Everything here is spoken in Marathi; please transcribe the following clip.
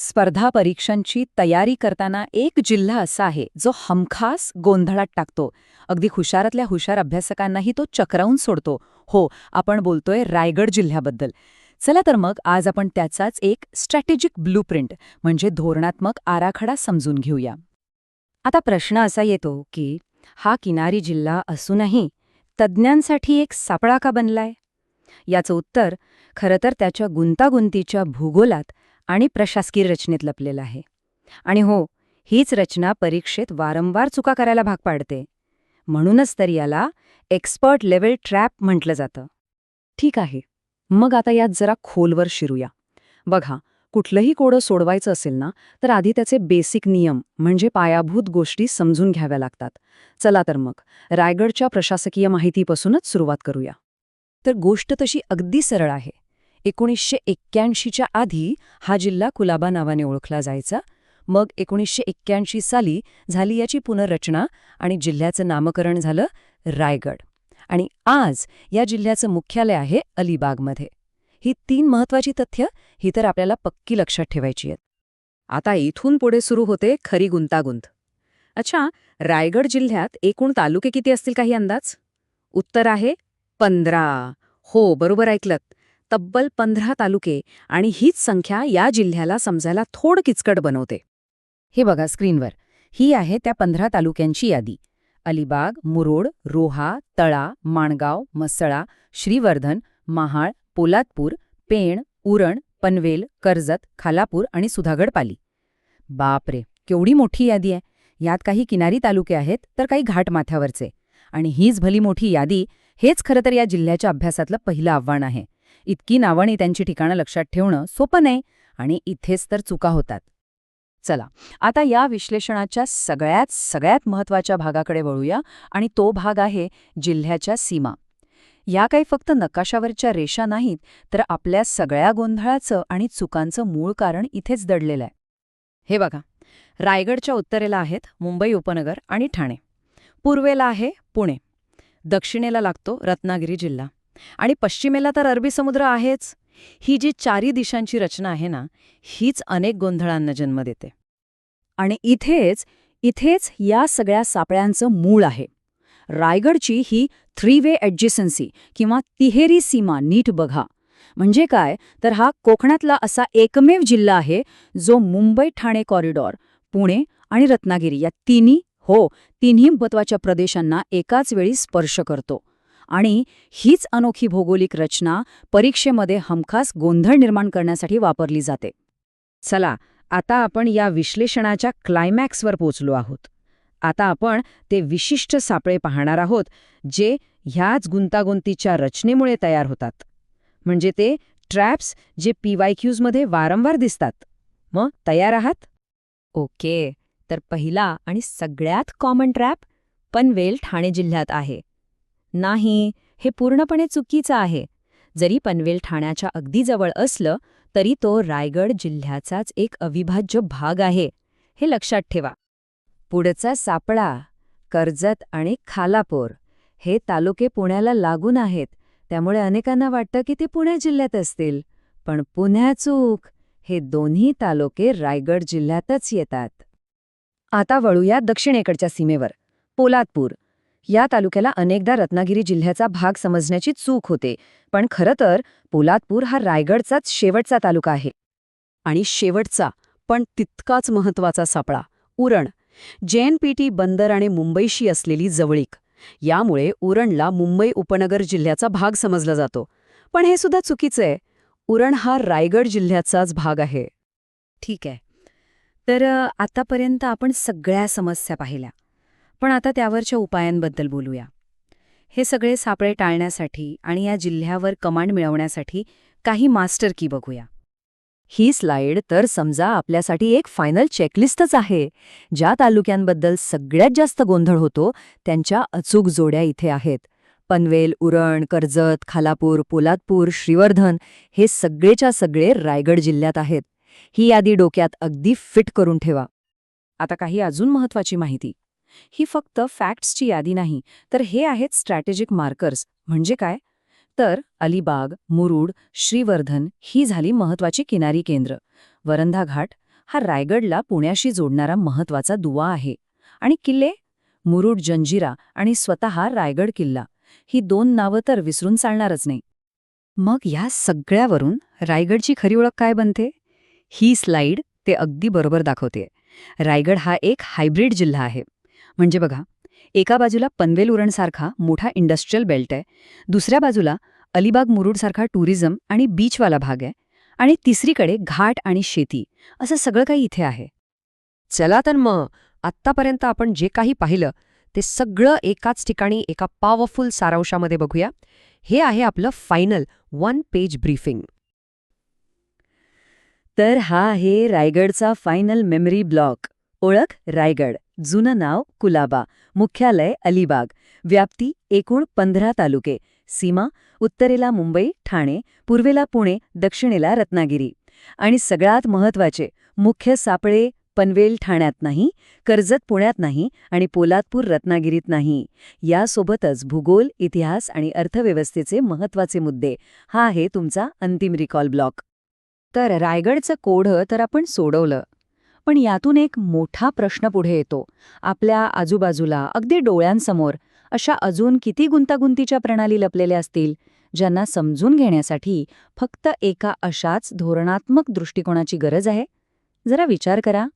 स्पर्धा परीक्षांची तयारी करताना एक जिल्हा असा आहे जो हमखास गोंधळात टाकतो. अगदी हुशारातल्या हुशार अभ्यासकांनाही तो चक्रावून सोडतो. हो आपण बोलतोय रायगड जिल्ह्याबद्दल. चला तर मग आज आपण त्याचाच एक स्ट्रॅटेजिक ब्लूप्रिंट म्हणजे धोरणात्मक आराखडा समजून घेऊया. आता प्रश्न असा येतो की हा किनारी जिल्हा असूनही तज्ज्ञांसाठी एक सापळा का बनलाय? याचं उत्तर खरं तर त्याच्या गुंतागुंतीच्या भूगोलात आणि प्रशासकीय रचनेत लपलेलं आहे. आणि हो हीच रचना परीक्षेत वारंवार चुका करायला भाग पाडते. म्हणूनच तर याला एक्सपर्ट लेवल ट्रॅप म्हटलं जातं. ठीक आहे मग आता यात जरा खोलवर शिरूया. बघा कुठलंही कोडं सोडवायचं असेल ना तर आधी त्याचे बेसिक नियम म्हणजे पायाभूत गोष्टी समजून घ्याव्या लागतात. चला तर मग रायगडच्या प्रशासकीय माहितीपासूनच सुरुवात करूया. तर गोष्ट तशी अगदी सरळ आहे. एकोणीसशे एक्क्याऐंशीच्या आधी हा जिल्हा कुलाबा नावाने ओळखला जायचा. मग एकोणीसशे एक्क्याऐंशी साली झाली याची पुनर्रचना आणि जिल्ह्याचं नामकरण झालं रायगड. आणि आज या जिल्ह्याचं मुख्यालय आहे अलिबागमध्ये. ही तीन महत्वाची तथ्य ही तर आपल्याला पक्की लक्षात ठेवायची आहेत. आता इथून पुढे सुरू होते खरी गुंतागुंत. अच्छा रायगड जिल्ह्यात एकूण तालुके किती असतील काही अंदाज? उत्तर आहे पंधरा. हो बरोबर ऐकलत. तब्बल पंधरा तालुके आणि हीच संख्या या जिल्ह्याला समजायला थोड किचकट बनवते. हे बघा स्क्रीनवर. ही आहे त्या पंधरा तालुक्यांची यादी. अलिबाग मुरोड रोहा तळा माणगाव मसळा श्रीवर्धन महाळ पोलादपूर पेण उरण पनवेल कर्जत खालापूर आणि सुधागडपाली. बापरे! केवढी मोठी यादी आहे. यात काही किनारी तालुके आहेत तर काही घाटमाथ्यावरचे आणि हीच भली मोठी यादी हेच खरं तर या जिल्ह्याच्या अभ्यासातलं पहिलं आव्हान आहे. इतकी नावं त्यांची ठिकाणं लक्षात ठेवणं सोपं नाही आणि इथेच तर चुका होतात. चला आता या विश्लेषणाच्या सगळ्यात सगळ्यात महत्त्वाच्या भागाकडे वळूया आणि तो भाग आहे जिल्ह्याच्या सीमा. या काही फक्त नकाशावरच्या रेषा नाहीत तर आपल्या सगळ्या गोंधळाचं आणि चुकांचं मूळ कारण इथेच दडलेलं आहे. हे बघा रायगडच्या उत्तरेला आहेत मुंबई उपनगर आणि ठाणे. पूर्वेला आहे पुणे. दक्षिणेला लागतो रत्नागिरी जिल्हा. आणि पश्चिमेला तर अरबी समुद्र आहेच. ही जी चारी दिशांची रचना आहे ना हीच अनेक गोंधळांना जन्म देते. आणि इथेच इथेच या सगळ्या सापळ्यांचं मूळ आहे. रायगडची ही थ्री वे ॲडजेसन्सी किंवा तिहेरी सीमा नीट बघा. म्हणजे काय? तर हा कोकणातला असा एकमेव जिल्हा आहे जो मुंबई ठाणे कॉरिडॉर पुणे आणि रत्नागिरी या तिन्ही हो तिन्ही महत्त्वाच्या प्रदेशांना एकाच वेळी स्पर्श करतो. आणि हीच अनोखी भौगोलिक रचना परीक्षेमध्ये हमखास गोंधळ निर्माण करण्यासाठी वापरली जाते. चला आता आपण या विश्लेषणाच्या क्लायमॅक्सवर पोचलो आहोत. आता आपण ते विशिष्ट सापळे पाहणार आहोत जे ह्याच गुंतागुंतीच्या रचनेमुळे तयार होतात. म्हणजे ते ट्रॅप्स जे पीवायक्यूजमध्ये वारंवार दिसतात. मग तयार आहात? ओके तर पहिला आणि सगळ्यात कॉमन ट्रॅप पनवेल ठाणे जिल्ह्यात आहे. नाही हे पूर्णपणे चुकीचं आहे. जरी पनवेल ठाण्याच्या अगदी जवळ असलं तरी तो रायगड जिल्ह्याचाच एक अविभाज्य भाग आहे. हे लक्षात ठेवा. पुढचा सापळा कर्जत आणि खालापूर हे तालुके पुण्याला लागून आहेत. त्यामुळे अनेकांना वाटतं की ते पुणे जिल्ह्यात असतील. पण पुण्याचूक हे दोन्ही तालुके रायगड जिल्ह्यातच येतात. आता वळूया दक्षिणेकडच्या सीमेवर. पोलादपूर या तालुक्याला अनेकदा रत्नागिरी जिल्ह्याचा भाग समजण्याची चूक होते. पण खरं तर पोलादपूर हा रायगडचाच शेवटचा तालुका आहे. आणि शेवटचा पण तितकाच महत्त्वाचा सापळा उरण. जेएनपीटी बंदर आणि मुंबईशी असलेली जवळीक. यामुळे उरणला मुंबई उपनगर जिल्ह्याचा भाग समजला जातो. पण हे सुद्धा चुकीचं आहे. उरण हा रायगड जिल्ह्याचाच भाग आहे. ठीक आहे. तर आतापर्यंत आपण सगळ्या समस्या पाहिल्या. पण आता त्यावरच्या उपायांबद्दल बोलूया. हे सगळे सापळे टाळण्यासाठी आणि या जिल्ह्यावर कमांड मिळवण्यासाठी काही मास्टर की बघूया. ही स्लाइड तर समजा आपल्यासाठी एक फायनल चेकलिस्टच आहे. ज्या तालुक्यांबद्दल सगळ्यात जास्त गोंधळ होतो त्यांच्या अचूक जोड्या इथे आहेत. पनवेल उरण कर्जत खालापूर पोलादपूर श्रीवर्धन हे सगळेच्या सगळे रायगड जिल्ह्यात आहेत. ही यादी डोक्यात अगदी फिट करून ठेवा. आता काही अजून महत्वाची माहिती. ही फक्त फॅक्ट्सची यादी नाही तर हे आहेत स्ट्रॅटेजिक मार्कर्स म्हणजे काय? तर अलिबाग मुरुड श्रीवर्धन ही झाली महत्वाची किनारी केंद्र. वरंधा घाट हा रायगडला पुण्याशी जोडणारा महत्त्वाचा दुवा आहे. आणि किल्ले? मुरुड जंजिरा आणि स्वतः रायगड किल्ला. ही दोन नावं तर विसरून चालणारच नाही. मग या सगळ्यावरून रायगडची खरी ओळख काय बनते? ही स्लाईड ते अगदी बरोबर दाखवते. रायगड हा एक हायब्रिड जिल्हा आहे. म्हणजे बघा एका बाजूला पनवेल उरणसारखा मोठा इंडस्ट्रीयल बेल्ट आहे दुसऱ्या बाजूला अलिबाग मुरुडसारखा टुरिझम आणि बीचवाला भाग आहे आणि तिसरीकडे घाट आणि शेती असं सगळं काही इथे आहे. चला तर मग आत्तापर्यंत आपण जे काही पाहिलं ते सगळं एकाच ठिकाणी एका पॉवरफुल सारांशामध्ये बघूया. हे आहे आपलं फायनल वन पेज ब्रीफिंग तर हा आहे रायगडचा फायनल मेमरी ब्लॉक ओळख रायगड. जुनं नाव कुलाबा मुख्यालय अलिबाग व्याप्ती एकूण पंधरा तालुके सीमा उत्तरेला मुंबई ठाणे पूर्वेला पुणे दक्षिणेला रत्नागिरी. आणि सगळ्यात महत्त्वाचे मुख्य सापळे पनवेल ठाण्यात नाही कर्जत पुण्यात नाही आणि पोलादपूर रत्नागिरीत नाही. यासोबतच भूगोल इतिहास आणि अर्थव्यवस्थेचे महत्त्वाचे मुद्दे. हा आहे तुमचा अंतिम रिकॉल ब्लॉक. तर रायगडचं कोढं तर आपण सोडवलं. पण यातून एक मोठा प्रश्न पुढे येतो. आपल्या आजूबाजूला अगदी डोळ्यांसमोर अशा अजून किती गुंतागुंतीच्या प्रणाली लपलेल्या असतील ज्यांना समजून घेण्यासाठी फक्त एका अशाच धोरणात्मक दृष्टिकोनाची गरज आहे? जरा विचार करा.